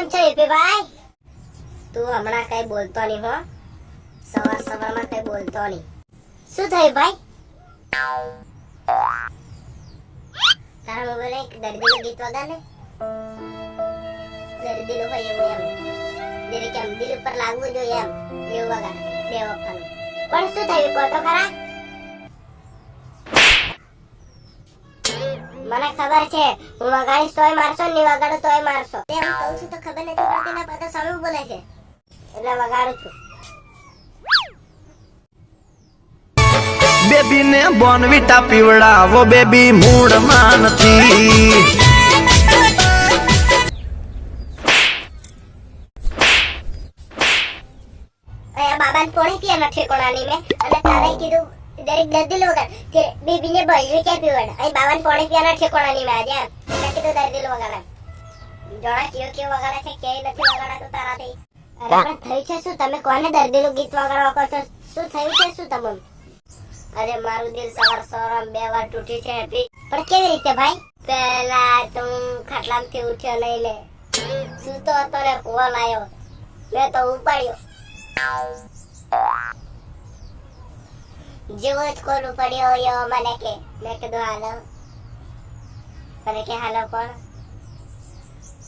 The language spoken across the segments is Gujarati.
કેમ છે ભાઈ તું હમણાં કઈ બોલતો નહીં હો. સવાર સવારમાં કઈ બોલતો નહીં. શું થયું ભાઈ? તારા મોબાઈલ એક દર્દીનું ગીત વગા ને? દર્દીનું ભાઈ એવું એમ. જેને કેમ દિલ ઉપર લાગવું જોઈએ એમ. એવું વગા. બે વખત. પણ શું થયું? કહો ખરા. મને ખબર છે હું વગાડીશ તોય મારશો ને વગાડો તોય મારશો. તે હું કહું છું તો ખબર નથી પડતી ને પાછા સામે બોલે છે. એટલે વગાડું છું. બેબી ને બોનવીટા પીવડાવો બેબી મૂડમાં નથી. બાબા ને પોણી પીવાનો ઠેકોણાની મેં. અને તારે કીધું દરેક દર્દી લોકો કે બેબીને ક્યાં પીવડ અહીં બાબાને પોણી પીવાનો ઠેકોણાની મેં આજે એટલે કીધું દર્દી લોકો વગાડે જોડા કયો કયો વગાડે છે કે નથી વગાડાતું તારાથી અરે પણ થયું છે શું? તમે કોને દર્દીનું ગીત વગાડવા કહો છો? શું થયું છે શું તમને? અરે મારું દિલ સવાર સવાર બે વાર તૂટી છે હેપી પણ કેવી રીતે ભાઈ? પેલા તું ખાટલામાંથી ઉઠ્યો નહીં લે. સૂતો હતો ને ફોન આવ્યો. મેં તો ઉપાડ્યો. જેવો જ કોલ પડ્યો યો મને કે મેં કીધું હાલો મને કે હાલો પણ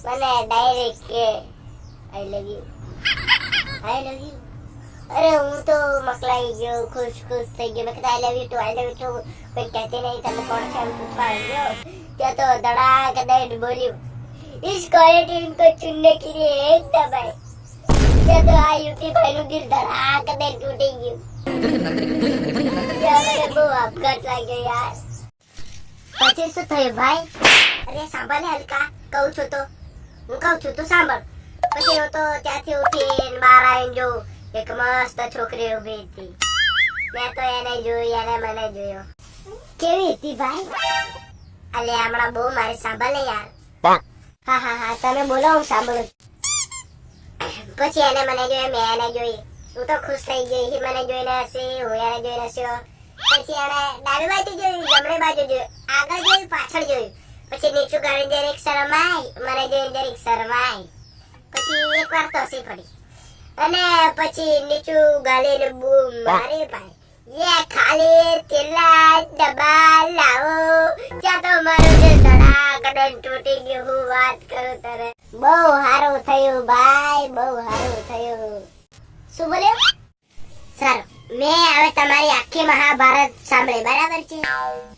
મને ડાયરેક્ટ કે I love you I love you અરે હું તો મકલાઈ ગયો ખુશ ખુશ થઈ ગયો મેં કીધું I love you too I love you too કોઈ કહેતી નહીં તમે કોણ છે એમ પૂછવા આવ્યો ત્યાં તો ધડાક દઈ બોલ્યું इस क्वारंटीन को चुनने के लिए एक दबाए તો આ યુપી ભાઈનું દિલ ધડાક દે તૂટી ગયું મને બહુ આપઘાત લાગ્યો યાર પછી શું થયું ભાઈ અરે સાંભળ હલકા કહું છું તો હું કહું છું તો સાંભળ પછી હું તો ત્યાંથી ઉઠીને બહાર આવીને જોઉં એક મસ્ત છોકરી ઊભી હતી મેં તો એને જોઈ અને મને જોયો કેવી હતી ભાઈ અલે હમણાં બહુ મારે સાંભળ યાર હા હા હા તમે બોલો હું સાંભળું. પછી એને મને જોઈ મેં એને જોઈ હું તો ખુશ થઈ ગઈ મને જોઈને હસી હું એને જોઈને હસ્યો પછી એને ડાબી બાજુ જોયું જમણી બાજુ જોયું આગળ જોયું પાછળ જોયું પછી નીચું ગાડી જરીક શરમાય મને જોઈને જરીક શરમાય પછી એક વાર તો હસી પડી અને પછી નીચું ગાલીને બૂમ મારી પાય યે ખાલી તેલા ડબ્બા લાવો ત્યાં તો મારું જે ધડાકડન તૂટી ગયું હું વાત કરું તારે બહુ સારું થયું, ભાઈ, બહુ સારું થયું. શું બોલ્યો? સારું. મેં હવે તમારી આખી મહાભારત સાંભળી, બરાબર છે?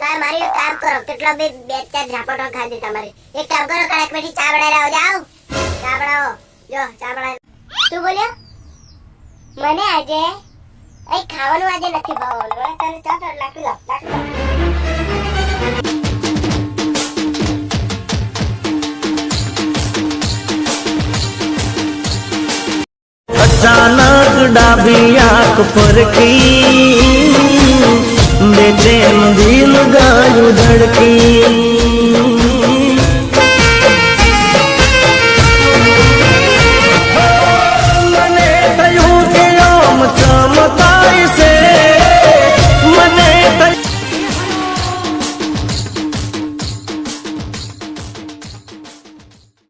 તમે મારી કામ કરો, કેટલો બી બે ચાર ઝાપટો ખાધી તમારી. એક કામ કરો, કડક બેઠી ચા બનાવી જાઓ. ચા જો ચા શું બોલ્યો? મને આજે, અહીં ખાવાનું આજે નથી ભાવવાનું. તને ચા તો લાકડી લાવ. અચાનક ડાબી આંખ ફરકી